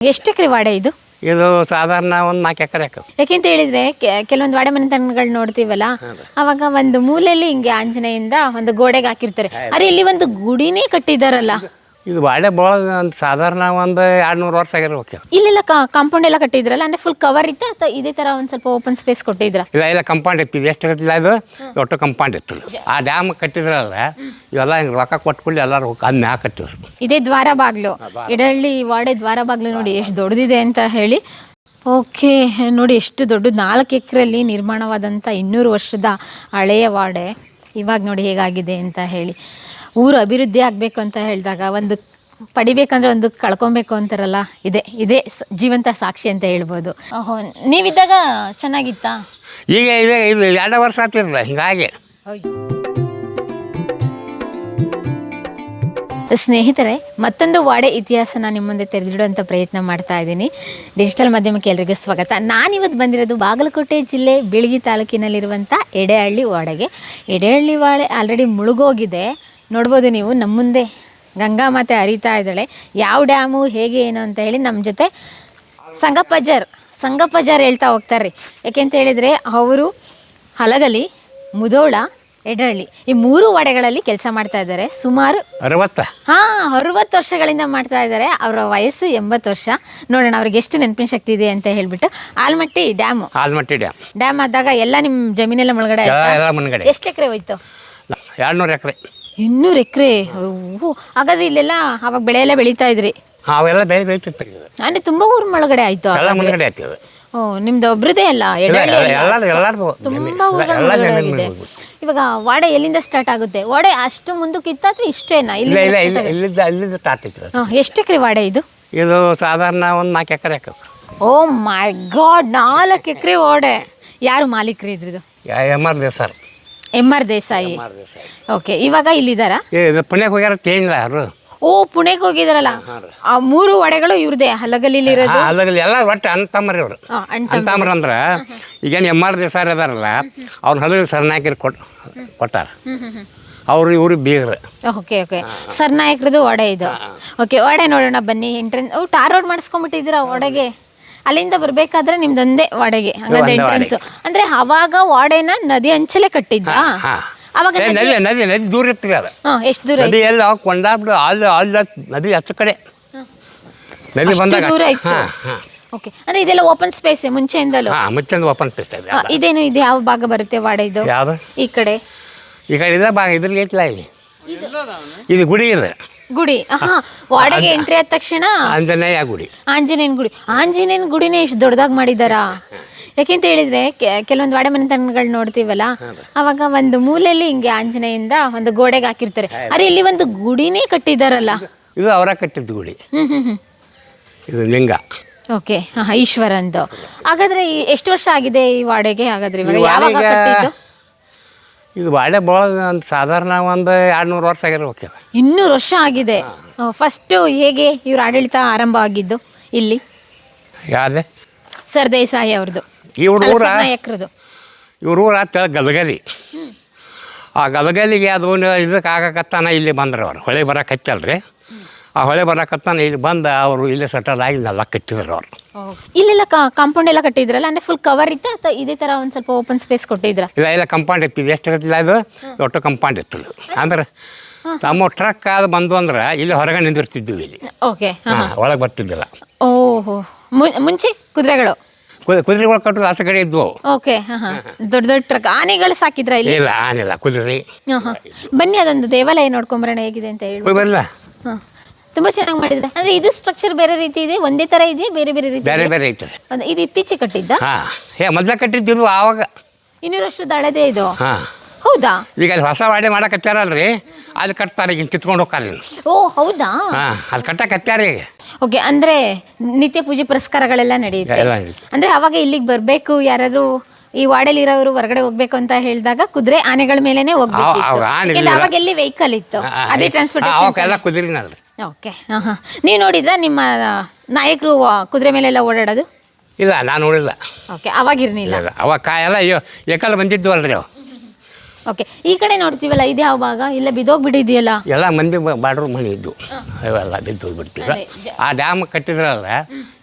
ಎಷ್ಟು ಎಕರೆ ವಾಡೆ ಇದು? ಇದು ಸಾಧಾರಣ ಒಂದು ನಾಲ್ಕು ಎಕರೆ ಯಾಕೆಂತ ಹೇಳಿದ್ರೆ ಕೆ- ಕೆಲವೊಂದು ವಾಡೆ ಮನೆತನಗಳು ನೋಡ್ತೀವಲ್ಲ ಅವಾಗ ಒಂದು ಮೂಲೆಯಲ್ಲಿ ಹಿಂಗೆ ಆಂಜನೇಯಿಂದ ಒಂದು ಗೋಡೆಗೆ ಹಾಕಿರ್ತಾರೆ. ಅರೆ ಇಲ್ಲಿ ಒಂದು ಗುಡಿನೇ ಕಟ್ಟಿದಾರಲ್ಲ. ಇದು ಬಾಳೆ ಭಾಳ ಒಂದು ಸಾಧಾರಣ ಒಂದು ಎರಡು ನೂರು ವರ್ಷ ಆಗಿರ್ಬೇಕು ಇಲ್ಲೆಲ್ಲ ಕಾಂಪೌಂಡ್ ಎಲ್ಲ ಕಟ್ಟಿದ್ರಲ್ಲ ಅಂದ್ರೆ ಫುಲ್ ಕವರ್ ಇತ್ತು? ಅಥವಾ ಇದೇ ತರ ಒಂದ್ ಸ್ವಲ್ಪ ಓಪನ್ ಸ್ಪೇಸ್ ಕೊಟ್ಟಿದ್ರ? ಇಲ್ಲ ಇಲ್ಲ ಕಂಪೌಂಡ್ ಇತ್ತು ಇದು ಎಷ್ಟು ಕಟ್ಟಿಲ್ಲ ಇದು? ಒಟ್ಟು ಕಂಪೌಂಡ್ ಇತ್ತು ಆ ಡ್ಯಾಮ್ ಕಟ್ಟಿದ್ರಲ್ಲ ಇವೆಲ್ಲ ಹಿಂಗೆ ರೊಕ್ಕ ಕೊಟ್ಕೊಂಡು ಎಲ್ಲರೂ ಹೋಗಿ ಅದು ಮ್ಯಾಗ ಕಟ್ಟಿದ್ರು. ಇದೇ ದ್ವಾರ ಬಾಗ್ಲು ಇಡಳ್ಳಿ ವಾಡೆ ದ್ವಾರ ಬಾಗ್ಲು ನೋಡಿ ಎಷ್ಟು ದೊಡ್ಡದಿದೆ ಅಂತ ಹೇಳಿ. ಓಕೆ ನೋಡಿ ಎಷ್ಟು ದೊಡ್ಡದು ನಾಲ್ಕು ಎಕರೆಯಲ್ಲಿ ನಿರ್ಮಾಣವಾದಂಥ ಇನ್ನೂರು ವರ್ಷದ ಹಳೆಯ ವಾಡೆ. ಇವಾಗ ನೋಡಿ ಹೇಗಾಗಿದೆ ಅಂತ ಹೇಳಿ. ಊರು ಅಭಿವೃದ್ಧಿ ಆಗಬೇಕು ಅಂತ ಹೇಳಿದಾಗ ಒಂದು ಪಡಿಬೇಕಂದ್ರೆ ಒಂದು ಕಳ್ಕೊಬೇಕು ಅಂತಾರಲ್ಲ ಇದೆ ಇದೇ ಜೀವಂತ ಸಾಕ್ಷಿ ಅಂತ ಹೇಳ್ಬೋದು. ಓಹೋ ನೀವಿದ್ದಾಗ ಚೆನ್ನಾಗಿತ್ತಾ? ಈಗ ಇದು ಎರಡು ವರ್ಷ ಆಗ್ತಿರಲ್ಲ ಹಿಂಗಾಗಿ. ಸ್ನೇಹಿತರೆ ಮತ್ತೊಂದು ವಾಡೆ ಇತಿಹಾಸನ ನಿಮ್ಮ ಮುಂದೆ ತೆರೆದಿಡುವಂಥ ಪ್ರಯತ್ನ ಮಾಡ್ತಾ ಇದ್ದೀನಿ. ಡಿಜಿಟಲ್ ಮಾಧ್ಯಮಕ್ಕೆ ಎಲ್ರಿಗೂ ಸ್ವಾಗತ. ನಾನಿವತ್ತು ಬಂದಿರೋದು ಬಾಗಲಕೋಟೆ ಜಿಲ್ಲೆ ಬಿಳಗಿ ತಾಲೂಕಿನಲ್ಲಿರುವಂಥ ಎಡೆಹಳ್ಳಿ ವಾಡೆಗೆ. ಎಡೆಹಳ್ಳಿ ವಾಡೆ ಆಲ್ರೆಡಿ ಮುಳುಗೋಗಿದೆ. ನೋಡ್ಬೋದು ನೀವು ನಮ್ಮ ಮುಂದೆ ಗಂಗಾ ಮಾತೆ ಅರಿತಾ ಇದ್ದಾಳೆ. ಯಾವ ಡ್ಯಾಮು ಹೇಗೆ ಏನು ಅಂತ ಹೇಳಿ ನಮ್ಮ ಜೊತೆ ಸಂಗಪ್ಪಜ್ಜರ್ ಸಂಗಪ್ಪಜ್ಜರ್ ಹೇಳ್ತಾ ಹೋಗ್ತಾರೆ. ಯಾಕೆಂತ ಹೇಳಿದರೆ ಅವರು ಹಲಗಲಿ ಮುದೋಳ ಎಡಹಳ್ಳಿ ಈ ಮೂರು ವಾಡೆಗಳಲ್ಲಿ ಕೆಲಸ ಮಾಡ್ತಾ ಇದ್ದಾರೆ. ಸುಮಾರು ಅರವತ್ತ? ಹಾ ಅರವತ್ತು ವರ್ಷಗಳಿಂದ ಮಾಡ್ತಾ ಇದ್ದಾರೆ. ಅವರ ವಯಸ್ಸು ಎಂಬತ್ತು ವರ್ಷ. ನೋಡೋಣ ಅವ್ರಿಗೆ ಎಷ್ಟು ನೆನಪಿನ ಶಕ್ತಿ ಇದೆ ಅಂತ ಹೇಳ್ಬಿಟ್ಟು. Almatti dam. Almatti dam. Dam ಆದಾಗ ಎಲ್ಲ ನಿಮ್ಮ ಜಮೀನೆಲ್ಲ ಮುಳುಗಡೆ ಎಷ್ಟು ಎಕರೆ ಹೋಯ್ತು? ಎರಡ್ನೂರು ಎಕರೆ. ಇನ್ನೂರು ಎಕರೆ. ಹಾಗಾದ್ರೆ ಇಲ್ಲೆಲ್ಲ ಅವಾಗ ಬೆಳೆ ಎಲ್ಲ ಬೆಳೀತಾ ಇದ್ರಿ? ಅವೆಲ್ಲ ಬೆಳೆ ಬೆಳಿತಿತ್ತು ಅಂದ್ರೆ ತುಂಬಾ ಊರು ಮಳಗಡೆ ಆಯ್ತು ಎಲ್ಲ ಓ ನಿಮ್ದು ಒಬ್ರದೇ ಅಲ್ಲ. ತುಂಬಾ. ಇವಾಗ ವಾಡೆ ಎಲ್ಲಿಂದ ಸ್ಟಾರ್ಟ್ ಆಗುತ್ತೆ? ವಾಡೆ ಅಷ್ಟು ಮುಂದಕ್ಕಿತ್ತ ಅಥವಾ ಇಷ್ಟೇನಾ? ಇಲ್ಲ ಇಲ್ಲಿ ಇಲ್ಲ ಇಲ್ಲ ಇಲ್ಲಿದ್ದ ಇಲ್ಲಿದ್ದ ಸ್ಟಾರ್ಟ್ ಇತ್ತು ಎಷ್ಟು ಎಕರೆ ವಾಡೆ ಇದು? ಇದು ಸಾಧಾರಣ ಒಂದು ನಾಲ್ಕು ಎಕರೆ ಓ ಮೈ ಗಾಡ್ ನಾಲ್ಕು ಎಕರೆ ವಾಡೆ. ಯಾರು ಮಾಲೀಕರು ಎಂ ಆರ್ ದೇಸಾರ್. ಎಂ ಆರ್ ದೇಸಾಯಿ ಓಕೆ ಇವಾಗ ಇಲ್ಲಿದಾರ ಇದು ಪುಣ್ಯಕ್ಕೆ ಹೋಗ್ಯಾರ ತೇನಿಲ್ಲ ಯಾರು. ಓ ಪುಣೆಗೆ ಹೋಗಿದಾರಲ್ಲ? ಆ ಮೂರು ಒಡೆಗಳು ಇವ್ರದೇ ಹಲಗಲಿಲಿ ಇರೋದು? ಹಲಗಲಿ. ಎಲ್ಲ ಒಟ್ಟು ಅಣ್ತಮ್ಮರಿ ಅವರು. ಅಣ್ತಮ್ಮರ. ಅಂದ್ರೆ ಈಗೇನು ಎಂ ಆರ್ ದೇಸಾರ್ ಇದಾರಲ್ಲ ಅವ್ರ ಹಲಗಲಿ ಸರ್ನಾಯಕರು ಕೊಟ್ ಕೊಟ್ಟಾರ. ಅವರು ಇವರು ಬೀಗರು. ಓಕೆ ಓಕೆ ಸರ್ನಾಯಕರದು ಒಡೆ ಇದು. ಓಕೆ ಒಡೆ ನೋಡೋಣ ಬನ್ನಿ. ಎಂಟ್ರೆನ್ಸ್ ಓ ಟಾರ್ ರೋಡ್ ಮಾಡಿಸ್ಕೊಂಡ್ಬಿಟ್ಟಿದ್ದೀರಾ ಒಡೆಗೆ? ಅಲ್ಲಿಂದ ಬರ್ಬೇಕಾದ್ರೆ ನಿಮ್ದೊಂದೇ ವಾಡೆಗೆ ಹಂಗಂದ್ರೆ ಒಂದೇ ಎಂಟ್ರೆನ್ಸ್ ಅಂದ್ರೆ ಅವಾಗ ವಾಡೆನ ನದಿ ಅಂಚಲೆ ಕಟ್ಟಿದ್ದ. ಹಾಂ ಅವಾಗ ಏ, ನದಿ ನದಿ ನದಿ ದೂರ ಇರ್ತೀವಿ ಅದು. ಹಾ ಎಷ್ಟು ದೂರ ನದಿ ಎಲ್ಲ ಕೊಂಡಾಬಿಡು ಅಲ್ಲಿ ಅಲ್ಲಿ ನದಿ ಹತ್ತು ಕಡೆ. ನದಿ ಅಷ್ಟು ಬಂದಾಗ ದೂರ ಇತ್ತು ಹಾಂ ಹಾಂ. ಓಕೆ ಅಂದ್ರೆ ಇದೆಲ್ಲ ಓಪನ್ ಸ್ಪೇಸ್ ಮುಂಚೆಯಿಂದಲೂ? ಹಾಂ ಮುಚ್ಚಂದು ಓಪನ್ ಸ್ಪೇಸ್ ಇದೆ. ಇದೇನು ಇದು ಯಾವ ಭಾಗ ಬರುತ್ತೆ ವಾಡೆ ಇದು ಯಾವುದು? ಈ ಕಡೆ. ಈ ಕಡೆ ಇದೆ ಬಾ ಇದ್ರಲ್ಲಿ ಐತಿಲ್ಲ ಇಲ್ಲಿ ಇದು ಗುಡಿ ಇದೆ. ಗುಡಿ. ಹಾ ವಾಡೆಗೆ ಎಂಟ್ರಿ ಆದ ತಕ್ಷಣ? ಆಂಜನೇಯ ಗುಡಿ. ಆಂಜನೇಯನ ಗುಡಿ. ಆಂಜನೇಯನ ಗುಡಿನೇ ಇಷ್ಟು ದೊಡ್ಡದಾಗಿ ಮಾಡಿದಾರಾ ಯಾಕೆಂತ ಹೇಳಿದ್ರೆ ಕೆಲವೊಂದು ವಾಡೆ ಮನೆತನಗಳು ನೋಡ್ತೀವಲ್ಲ ಅವಾಗ ಒಂದು ಮೂಲೆಯಲ್ಲಿ ಹಿಂಗೆ ಆಂಜನೇಯಿಂದ ಒಂದು ಗೋಡೆಗೆ ಹಾಕಿರ್ತಾರೆ. ಅರೆ ಇಲ್ಲಿ ಒಂದು ಗುಡಿನೇ ಕಟ್ಟಿದಾರಲ್ಲ ಇದು ಅವರ ಕಟ್ಟಿದ್ದು ಗುಡಿ. ಇದು ಲಿಂಗ. ಓಕೆ. ಹಾ ಈಶ್ವರಂದು. ಹಾಗಾದ್ರೆ ಎಷ್ಟು ವರ್ಷ ಆಗಿದೆ ಈ ವಾಡೆಗೆ? ಹಾಗಾದ್ರೆ ಇವಾಗ ಯಾವಾಗ ಕಟ್ಟಿದ್ದು? ಇದು ಬಾಳೆ ಭಾಳ ಒಂದು ಸಾಧಾರಣ ಒಂದು ಎರಡು ನೂರು ವರ್ಷ ಆಗಿರ್ಬೇಕು ಇದು. ಇನ್ನೂರು ವರ್ಷ ಆಗಿದೆ. ಫಸ್ಟ್ ಹೇಗೆ ಇವ್ರ ಆಡಳಿತ ಆರಂಭ ಆಗಿದ್ದು ಇಲ್ಲಿ? ಯಾವುದೇ? ಸರ್ ದೇಸಾಯಿ ಅವ್ರದ್ದು. ಇವ್ರ ಊರ ನಾಯಕರದು. ಇವ್ರ ಊರ ತೆಳ ಗದಗಲಿ. ಆ ಗದಗಲಿಗೆ ಅದು ಇದಕ್ಕೆ ಆಗಕತ್ತಾನ ಇಲ್ಲಿ ಬಂದ್ರೆ ಅವ್ರು ಹೊಳೆ ಬರಕ್ಕೆ ಹಚ್ಚಲ್ರಿ ಆ ಹೊಳೆ ಬರಕತ್ತಾನ ಇಲ್ಲಿ ಬಂದ ಅವರು ಇಲ್ಲಿ ಸೆಟಲ್ ಆಗಿ ಕಟ್ಟಿದ್ರು ಅವ್ರು. ಇಲ್ಲೆಲ್ಲ ಕಾಂಪೌಂಡ್ ಎಲ್ಲ ಕಟ್ಟಿದ್ರಲ್ಲ? ಅಂದ್ರೆ ಫುಲ್ ಕವರ್ ಇತ್ತು? ಅಥವಾ ಇದೇ ತರ ಒಂದ್ ಸ್ವಲ್ಪ ಓಪನ್ ಸ್ಪೇಸ್ ಕೊಟ್ಟಿದ್ರ? ಇಲ್ಲ ಇಲ್ಲ ಕಂಪೌಂಡ್ ಇತ್ತು. ಇದು ಎಷ್ಟು ಇರ್ತಿಲ್ಲ ಅದು ಒಟ್ಟು ಕಂಪೌಂಡ್ ಇತ್ತು ಇದು. ಅಂದ್ರೆ ನಮ್ಮ ಟ್ರಕ್ ಅದು ಬಂದು ಅಂದ್ರೆ ಇಲ್ಲಿ ಹೊರಗೆ ನಿಂದಿರ್ತಿದ್ವಿ ಇಲ್ಲಿ. ಓಕೆ. ಹಾಂ. ಒಳಗೆ ಬರ್ತಿದ್ದಿಲ್ಲ. ಓಹೋ. ಮುಂ- ಮುಂಚೆ ಕುದುರೆಗಳು? ಕುದುರೆ ಕುದುರೆಗಳು ಕಟ್ಟೋದು ಆಸೆ ಕಡೆ ಇದ್ವು. ಅವು. ಓಕೆ. ಹಾ ಹಾ. ದೊಡ್ಡ ದೊಡ್ಡ ಟ್ರಕ್ ಆನೆಗಳು ಸಾಕಿದ್ರ ಇಲ್ಲಿ? ಇಲ್ಲ ಆನಿಲ್ಲ ಕುದುರೆ. ಹಾ ಹಾ. ಬನ್ನಿ ಅದೊಂದು ದೇವಾಲಯ ನೋಡ್ಕೊಂಬರೋಣ ಹೇಗಿದೆ ಅಂತ ಹೇಳಿ. ಹೋಗಿ ಬರಲ್ಲ ಹಾ. ತುಂಬಾ ಚೆನ್ನಾಗಿ ಮಾಡಿದ್ರೆ. ಅಂದ್ರೆ ಇದು ಸ್ಟ್ರಕ್ಚರ್ ಬೇರೆ ರೀತಿ ಇದೆ ಒಂದೇ ತರ ಇದೆ ಬೇರೆ ಬೇರೆ ರೀತಿ ಬೇರೆ ಬೇರೆ ಅದು- ಇದು ಇತ್ತೀಚೆಗೆ ಕಟ್ಟಿದ್ದ? ಹಾಂ. ಮೊದ್ಲ ಕಟ್ಟಿದ್ದಿರು ಆವಾಗ? ಇನ್ನೂರು ವರ್ಷದ ಹಳದೇ ಇದು. ಹಾಂ. ಹೌದಾ? ಈಗ ಅಲ್ಲಿ ಹೊಸ ವಾಡೆ ಮಾಡಕತ್ತಾರಲ್ರಿ ಅಲ್ಲಿ ಕಟ್ತಾರೆ ಈಗ ಕಿತ್ಕೊಂಡು ಹೋಗ್ತಾರೆ ಓ ಹೌದಾ? ಹಾಂ ಅಲ್ಲಿ ಕಟ್ಟಕತ್ತಾರೆ ಈಗ. ಓಕೆ ಅಂದ್ರೆ ನಿತ್ಯ ಪೂಜೆ ಪುರಸ್ಕಾರಗಳೆಲ್ಲ ನಡೆಯುತ್ತೆ. ಎಲ್ಲ. ಅಂದ್ರೆ ಅವಾಗ ಇಲ್ಲಿಗೆ ಬರ್ಬೇಕು ಯಾರಾದ್ರೂ ಈ ವಾಡಲಿರೋರು ಹೊರಗಡೆ ಹೋಗ್ಬೇಕು ಅಂತ ಹೇಳಿದಾಗ ಕುದುರೆ ಆನೆಗಳ ಮೇಲೆನೆ ಹೋಗ್ಬೇಕು ಅವಾಗ ಆನೆ ಯಾಕೆಂದ್ರೆ ಅವಾಗ ಎಲ್ಲಿ ವೆಹಿಕಲ್ ಇತ್ತು. ಅದೇ ಟ್ರಾನ್ಸ್ಪೋರ್ಟೇಷನ್ ಅವಕ್ಕೆಲ್ಲ ಕುದುರಿನಲ್ರಿ. ಓಕೆ. ಹಾಂ ಹಾಂ ನೀವು ನೋಡಿದ್ರ ನಿಮ್ಮ ನಾಯಕರು ಕುದುರೆ ಮೇಲೆಲ್ಲ ಓಡಾಡೋದು? ಇಲ್ಲ ನಾನು ನೋಡಿಲ್ಲ. ಓಕೆ ಅವಾಗಿರ್ನಿಲ್ಲ ಇಲ್ಲ? ಅವಾಗ ಕಾಯೆಲ್ಲ ಅಯ್ಯೋ ಬಂದಿದ್ದು ಅವು. ಓಕೆ ಈ ಕಡೆ ನೋಡ್ತೀವಲ್ಲ ಇದು ಯಾವ ಭಾಗ? ಇಲ್ಲ ಬಿದ್ದೋಗ್ಬಿಟ್ಟಿದೆಯಲ್ಲ ಎಲ್ಲ ಮಂದಿ ಬಾಡ್ರ ಮನೆ ಇದ್ದು. ಅವೆಲ್ಲ ಬಿದ್ದು ಹೋಗ್ಬಿಡ್ತೀವಿ ಆ ಡ್ಯಾಮ್ ಕಟ್ಟಿದ್ರಲ್ಲ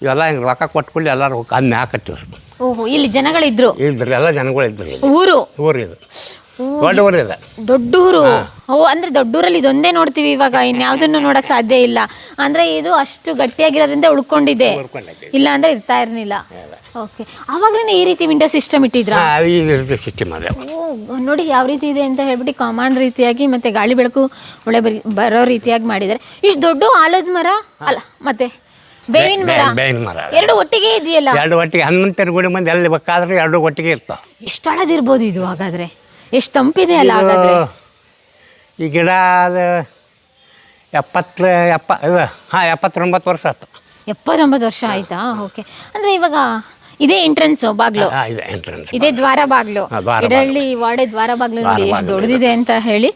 ಇವೆಲ್ಲ ಹಿಂಗೆ ರೊಕ್ಕ ಕೊಟ್ಕೊಂಡು ಎಲ್ಲರೂ ಕಮ್ಮಿ ಮ್ಯಾಗ ಕಟ್ಟಿದ್ರು ಓಹೋ ಇಲ್ಲಿ ಜನಗಳಿದ್ರು? ಇದ್ರು ಎಲ್ಲ ಜನಗಳಿದ್ರು ಊರು ಊರು? ಇದು ದೊಡ್ಡ ದೊಡ್ಡೂರು ಓ ಅಂದ್ರೆ ದೊಡ್ಡೂರಲ್ಲಿ ಇದೊಂದೇ ನೋಡ್ತೀವಿ ಇವಾಗ ಇನ್ಯಾವುದನ್ನು ನೋಡಕ್ ಸಾಧ್ಯ ಇಲ್ಲ. ಅಂದ್ರೆ ಇದು ಅಷ್ಟು ಗಟ್ಟಿಯಾಗಿರೋದ್ರಿಂದ ಉಳ್ಕೊಂಡಿದೆ ಉಳ್ಕೊಂಡೈತೆ. ಇಲ್ಲ ಅಂದ್ರೆ ಇರ್ತಾ ಇರ್ಲಿಲ್ಲ. ಓಕೆ ಅವಾಗ್ಲೇ ಈ ರೀತಿ ವಿಂಡೋ ಸಿಸ್ಟಮ್ ಇಟ್ಟಿದ್ರ? ಸಿಸ್ಟಮ್ ಅದೇ. ನೋಡಿ ಯಾವ ರೀತಿ ಇದೆ ಅಂತ ಹೇಳ್ಬಿಟ್ಟು ಕಾಮನ್ ರೀತಿಯಾಗಿ ಮತ್ತೆ ಗಾಳಿ ಬೆಳಕು ಒಳ್ಳೆ ಬರಿ ಬರೋ ರೀತಿಯಾಗಿ ಮಾಡಿದ್ದಾರೆ. ಇಷ್ಟು ದೊಡ್ಡ ಆಲದ ಮರ? ಅಲ್ಲ ಮತ್ತೆ ಬೇವಿನ ಮರ? ಬೇ- ಬೇವಿನ ಮರ ಎರಡು ಒಟ್ಟಿಗೆ ಇದೆಯಲ್ಲ? ಎರಡು ಒಟ್ಟಿಗೆ ಹನ್ನೊಂದು ಗುಡಿ ಮಂದಿ ಎಲ್ಲಿ ಬೇಕಾದ್ರೆ ಎರಡು ಒಟ್ಟಿಗೆ ಇರ್ತಾವ. ಎಷ್ಟು ಹಳದಿರ್ಬೋದು ಇದು ಹಾಗಾದ್ರೆ? ಎಷ್ಟು ತಂಪಿದೆ ಅಲ್ಲ ಹಾಗಾದ್ರೆ? ಈ ಗಿಡ ಅದು ಎಪ್ಪತ್ತು ಎಪ್ಪ ಇದು ಹಾಂ ಎಪ್ಪತ್ತೊಂಬತ್ತು ವರ್ಷ ಆಯ್ತು. ಎಪ್ಪತ್ತೊಂಬತ್ತು ವರ್ಷ ಆಯ್ತಾ? ಓಕೆ. ಅಂದ್ರೆ ಇವಾಗ ಇದೇ ಎಂಟ್ರೆನ್ಸ್ ಬಾಗ್ಲು? ಇದೆ ಎಂಟ್ರೆನ್ಸ್ ಇದೇ ದ್ವಾರ ಬಾಗ್ಲು. ಹಾ, ದ್ವಾರ ಇಡಳ್ಳಿ ವಾಡೆ ದ್ವಾರ ಬಾಗ್ಲು ನೋಡಿ ಎಷ್ಟು ಬಾಗ್ಲು ದೊಡ್ಡದಿದೆ ಅಂತ ಹೇಳಿ.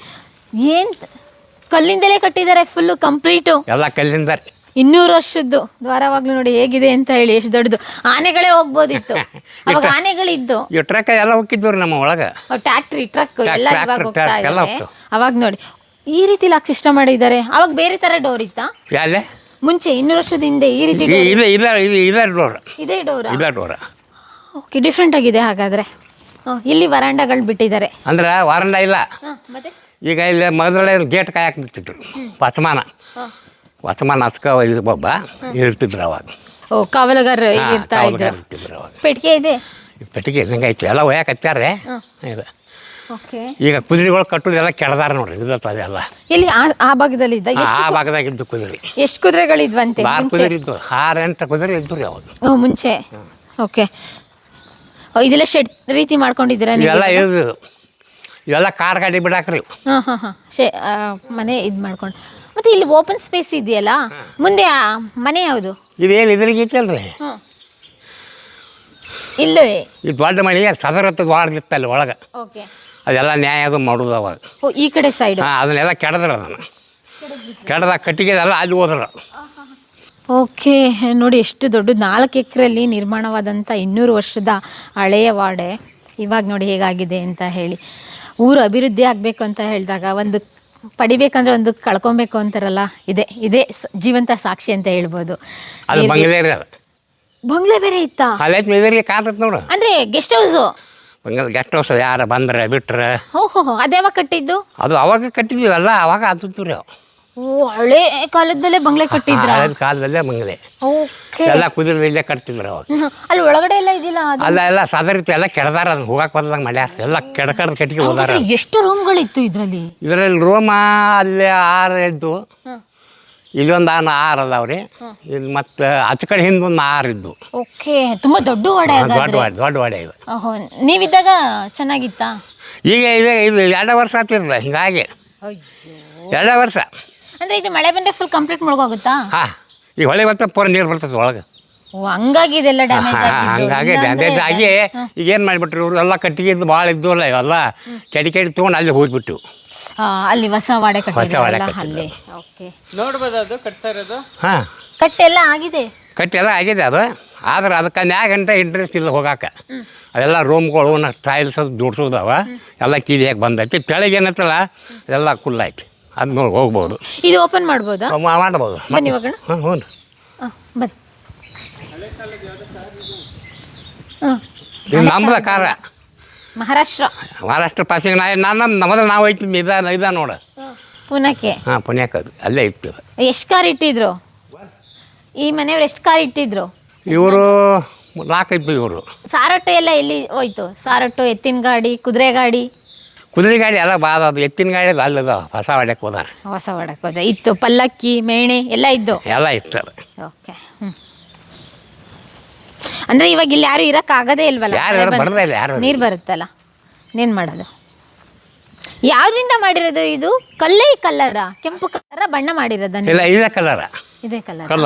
ಏನ್ ಕಲ್ಲಿಂದಲೇ ಕಟ್ಟಿದ್ದಾರೆ ಫುಲ್ಲು ಕಂಪ್ಲೀಟು ಎಲ್ಲ ಕಲ್ಲಿಂದ ರೀ. ಇನ್ನೂರು ವರ್ಷದ್ದು. ದ್ವಾರವಾಗ್ಲು ನೋಡಿ ಹೇಗಿದೆ ಅಂತ ಹೇಳಿ ಎಷ್ಟು ದೊಡ್ಡದು. ಆನೆಗಳೇ ಹೋಗ್ಬೋದಿತ್ತು. ಅವಾಗ ಆನೆಗಳಿದ್ದು. ಈ ಟ್ರಕ್ ಎಲ್ಲ ಹೋಗಿದ್ವು ರೀ ನಮ್ಮ ಒಳಗ. ಟ್ಯಾಕ್ಟ್ರಿ ಟ್ರಕ್ ಎಲ್ಲ ಇವಾಗ ಹೋಗ್ತಾ ಇದೆ ಅವಾಗ ನೋಡಿ ಈ ರೀತಿ ಲಾಕ್ ಸಿಸ್ಟಮ್ ಮಾಡಿದ್ದಾರೆ. ಅವಾಗ ಬೇರೆ ತರ ಡೋರ್ ಇತ್ತಾ? ಮುಂಚೆ ಇನ್ನೂರು ವರ್ಷದ ಹಿಂದೆ ಈ ರೀತಿ ಇದೆ ಡೋರ್. ಇದೇ ಡೋರ್? ಇದೆ ಡೋರ್. ಓಕೆ ಡಿಫ್ರೆಂಟ್ ಆಗಿದೆ ಹಾಗಾದ್ರೆ. ಇಲ್ಲಿ ವರಾಂಡಗಳು ಬಿಟ್ಟಿದ್ದಾರೆ. ಅಂದ್ರೆ ವರಾಂಡ ಇಲ್ಲ. ಈಗ ಇಲ್ಲಿ ಮೊದಲೇ ಗೇಟ್ ಕಾಯಕ್ಕೆ ಬಿಟ್ಟಿದ್ರು. ವರ್ತಮಾನ. ಹಾ. ಅಸ್ಕ ಒಬ್ಬ ಇರ್ತಿದ್ರು ಅವಾಗ. ಓ ಕಾವಲುಗಾರ ಇರ್ತಾ ಇದ್ರು. ಕಾವಲುಗಾರ ಇರ್ತಿದ್ರು ಅವಾಗ. ಪೆಟ್ಟಿಗೆ ಇದೆ? ಪೆಟ್ಟಿಗೆ ಇದ್ದಂಗೆ ಐತಿ ಎಲ್ಲ ಒಯ್ಯಾಕೆ ಹತ್ಯಾರೆ. ಇದು. ಓಕೆ. ಈಗ ಕುದುರೆಗಳು ಕಟ್ಟೋದೆಲ್ಲ ಕೆಳದಾರ ನೋಡ್ರಿ ಇದೆ ಎಲ್ಲ. ಇಲ್ಲಿ ಆ- ಆ ಭಾಗದಲ್ಲಿ ಇದ್ದ? ಆ- ಎಷ್ಟು ಭಾಗದಾಗ ಇದ್ದು ಕುದುರೆ. ಎಷ್ಟು ಕುದುರೆಗಳಿದ್ವಂತೆ? ಬಾರ್ ಮುಂಚೆ? ಕುದುರೆ ಇದ್ದು ಆರು ಎಂಟು ಕುದುರೆ ಇದ್ದು ರೀ ಅವಾಗ. ಓ ಮುಂಚೆ. ಓಕೆ. ಓ ಇದೆಲ್ಲ ಶೆಡ್ ರೀತಿ ಮಾಡ್ಕೊಂಡಿದ್ದೀರಾ ನೀವು? ಇವೆಲ್ಲ ಇದು. ಇವೆಲ್ಲ ಕಾರ್ ಗಾಡಿ ಬಿಡಾಕ್ರಿ ಹಾಂ ಹಾಂ ಹಾಂ. ಶೇ ಆ, ಮನೆ ಇದು ಮಾಡ್ಕೊಂಡು ಮತ್ತೆ ಇಲ್ಲಿ ಓಪನ್ ಸ್ಪೇಸ್ ಇದೆಯಲ್ಲ? ಮುಂದೆ ಆ ಮನೆ ಯಾವುದು? ಇದೇನು ಇದ್ರಿಗೆ ಐತಲ್ರಿ ಹ್ಞೂ ಇಲ್ಲೇ. ಈ ದೊಡ್ಡ ಮನೆ ಸದರತ್ತು ವಾಡ್ದಿತ್ತು ಅಲ್ಲಿ ಒಳಗೆ. ಓಕೆ ಅದೆಲ್ಲ ನ್ಯಾಯ ಅದು ಮಾಡೋದು ಅವಾಗ. ಓ ಈ ಕಡೆ ಸೈಡ್ ಹಾಂ ಅದನ್ನೆಲ್ಲ ಕೆಡದ್ರ ಅದನ್ನು. ಕೆಡದ ಕಟ್ಟಿಗೆ ಎಲ್ಲ ಅಲ್ಲಿ ಹೋದ್ರ. ಓಕೆ ನೋಡಿ ಎಷ್ಟು ದೊಡ್ಡ ನಾಲ್ಕು ಎಕರೆಯಲ್ಲಿ ನಿರ್ಮಾಣವಾದಂಥ ಇನ್ನೂರು ವರ್ಷದ ಹಳೆಯ ವಾಡೆ. ಇವಾಗ ನೋಡಿ ಹೇಗಾಗಿದೆ ಅಂತ ಹೇಳಿ. ಊರು ಅಭಿವೃದ್ಧಿ ಆಗಬೇಕು ಅಂತ ಹೇಳಿದಾಗ ಒಂದು ಪಡಿಬೇಕಂದ್ರೆ ಒಂದು ಕಳ್ಕೊಬೇಕು ಅಂತಾರಲ್ಲ ಇದೆ ಇದೇ ಸ- ಜೀವಂತ ಸಾಕ್ಷಿ ಅಂತ ಹೇಳ್ಬೋದು. ಅದು ಬಂಗ್ಲೆ ರೀ ಅದು. ಬಂಗ್ಲೆ ಬೇರೆ ಇತ್ತಾ? ಕಾತತ್ ನೋಡು. ಅಂದ್ರೆ guest house bungalow guest house ಯಾರು ಬಂದ್ರೆ ಬಿಟ್ರೆ. ಹೋ ಹೋ ಹೋ ಅದ್ಯಾವಾಗ ಕಟ್ಟಿದ್ದು? ಅದು ಅವಾಗ ಕಟ್ಟಿದ್ವಲ್ಲ ಅವಾಗ ಅದು ರೀ ಅವು ಓ ಹಳೆ ಕಾಲದಲ್ಲೇ ಬಂಗ್ಲೆ ಕಟ್ಟಿದ್ರ? ಹಳೆದ ಕಾಲದಲ್ಲೇ ಬಂಗಲೆ. ಓಕೆ. ಎಲ್ಲ ಕುದುರೆ ಇಲ್ಲೇ ಕಟ್ತಿದ್ರು ಅವಾಗ. ಅಲ್ಲಿ ಒಳಗಡೆ ಎಲ್ಲ ಇದಿಲ್ಲ ಅದು? ಅಲ್ಲ ಎಲ್ಲ ಸದರಿತ್ತು ಎಲ್ಲ ಕೆಡದಾರ ಅದನ್ನ ಹೋಗಕ್ಕೆ ಬದಲಾಗ ಮಾಡ್ಯಾರ ಎಲ್ಲ ಕೆಡಕಡ ಕಟ್ಟಿಗೆ ಹೋದಾರ ಎಷ್ಟು ರೂಮ್ಗಳಿತ್ತು ಇದರಲ್ಲಿ? ಇದರಲ್ಲಿ ರೂಮ ಅಲ್ಲಿ ಆರು ಇದ್ದು ಇಲ್ಲೊಂದು ಆನ ಆರು ಅದಾವ್ರಿ. ಇಲ್ಲಿ ಮತ್ತೆ ಆಚೆ ಕಡೆ ಹಿಂದೊಂದು ಆರು ಇದ್ದು. ಓಕೆ ತುಂಬಾ ದೊಡ್ಡ ವಾಡೆ ದೊಡ್ಡ ವಾಡೆ ದೊಡ್ಡ ವಾಡೆ ಇದು. ಓಹೋ ನೀವಿದ್ದಾಗ ಚೆನ್ನಾಗಿತ್ತಾ? ಈಗ ಈಗ ಇದು ಎರಡೇ ವರ್ಷ ಆಗ್ತಿರಲ್ಲ ಹಿಂಗಾಗಿ. ಎರಡೇ ವರ್ಷ. ಅಂದ್ರೆ ಇದು ಮಳೆ ಬಂದ್ರೆ ಫುಲ್ ಕಂಪ್ಲೀಟ್ ಮುಳುಗೋಗುತ್ತಾ? ಹಾ ಈಗ ಹೊಳೆ ಬರ್ತಾ ಪೂರ ನೀರು ಬರ್ತದೆ ಒಳಗೆ. ಓ ಹಂಗಾಗಿ ಇದೆಲ್ಲ ಡ್ಯಾಮೇಜ್ ಹಂಗಾಗಿ ಡ್ಯಾಮೇಜ್ ಆಗಿ ಈಗ ಏನು ಮಾಡಿಬಿಟ್ರು ಇವರು? ಎಲ್ಲ ಕಟ್ಟಿಗೆ ಇದ್ದು ಭಾಳ ಇದ್ದವಲ್ಲ ಇವೆಲ್ಲ. ಕೆಡಿ ಕೆಡಿ ತೊಗೊಂಡು ಅಲ್ಲಿ ಹೋಗ್ಬಿಟ್ಟು ಅಲ್ಲಿ ಹೊಸ ವಾಡೆ ವಾಡೆ ಕಟ್ಟಿದ್ರಲ್ಲ ಕಟ್ಟಿದ್ರು. ಅಲ್ಲಿ ಓಕೆ. ನೋಡ್ಬೋದು ಅದು ಕಟ್ತಾ ಇರೋದು? ಹಾಂ. ಕಟ್ಟೆಲ್ಲ ಆಗಿದೆ? ಕಟ್ಟಿ ಎಲ್ಲ ಆಗಿದೆ ಅದು. ಆದ್ರೆ ಅದಕ್ಕೆ ನ್ಯಾಯ ಗಂಟೆ ಇಂಟ್ರೆಸ್ಟ್ ಇಲ್ಲ ಹೋಗಾಕ. ಅದೆಲ್ಲ ರೂಮ್ಗಳು ಟೈಲ್ಸ್ ಅದು ಜೋಡ್ಸೋದವ ಎಲ್ಲ ಕೀಲಿಯಾಗಿ ಬಂದೈತಿ. ತೆಳಗೆ ಏನತ್ತಲ್ಲ ಎಲ್ಲ ಕುಲ್ಲಾಯ್ತು ಐತಿ ಅದು ನೋಡಿ ಹೋಗ್ಬೋದು. ಇದು ಓಪನ್ ಮಾಡ್ಬೋದಾ? ಮಾ- ಮಾಡ್ಬೋದು. ಬನ್ನಿ ಹೋಗೋಣ. ಹಾಂ ಹ್ಞೂ ಬನ್ನಿ. ಹಾಂ. ಇದು ನಮ್ದು ಕಾರ ಮಹಾರಾಷ್ಟ್ರ. ಮಹಾರಾಷ್ಟ್ರ. ಪಾಸಿಗೆ ನಾ ನಾನು ನಮ್ಮದು ನಾವು ಐತಿ ಇದ ಇದ ನೋಡು. ಪುನಕ್ಕೆ ಹಾಂ ಪುಣ್ಯಕ್ಕೆ ಅದು. ಅಲ್ಲೇ ಇತ್ತು ಎಷ್ಟು ಕಾರ್ ಇಟ್ಟಿದ್ರು? ಈ ಮನೆಯವ್ರು ಎಷ್ಟು ಕಾರ್ ಇಟ್ಟಿದ್ರು? ಇವರು ನಾಲ್ಕೈದು ಇವರು. ಸಾರಟ್ಟು ಎಲ್ಲ ಎಲ್ಲಿ ಹೋಯ್ತು? ಸಾರಟ್ಟು ಎತ್ತಿನ ಗಾಡಿ ಕುದುರೆ ಗಾಡಿ? ಕುದುರೆ ಗಾಡಿ ಎಲ್ಲ ಬಾದ ಅದು ಎತ್ತಿನ ಗಾಡಿ ಅದು ಅಲ್ಲದ. ಹೊಸ ಹೊಡ್ಯಕ್ಕೆ ಹೋದಾರ ಹೊಸ ಹೋದ. ಇತ್ತು ಪಲ್ಲಕ್ಕಿ ಮೇಣೆ ಎಲ್ಲ ಇದ್ದು? ಎಲ್ಲ ಇತ್ತು. ಅದು ಓಕೆ ಹ್ಞೂ ಅಂದರೆ ಇವಾಗ ಇಲ್ಲಿ ಯಾರು ಇರಕ್ ಆಗದೇ ಇಲ್ವಲ್ಲ? ಯಾರು ಇಲ್ಲ ಯಾರು ನೀರು ಬರುತ್ತಲ್ಲ? ಇನ್ನೇನು ಮಾಡೋದು? ಯಾವ್ದ್ರಿಂದ ಮಾಡಿರೋದು ಇದು? ಕಲ್ಲೇ ಕಲ್ಲರ? ಕೆಂಪು ಕಲರ ಬಣ್ಣ ಮಾಡಿರೋದನ್ನ? ಇಲ್ಲ ಇದೇ ಕಲರ ಇದೇ ಕಲರ್ ಕಲ್ಲ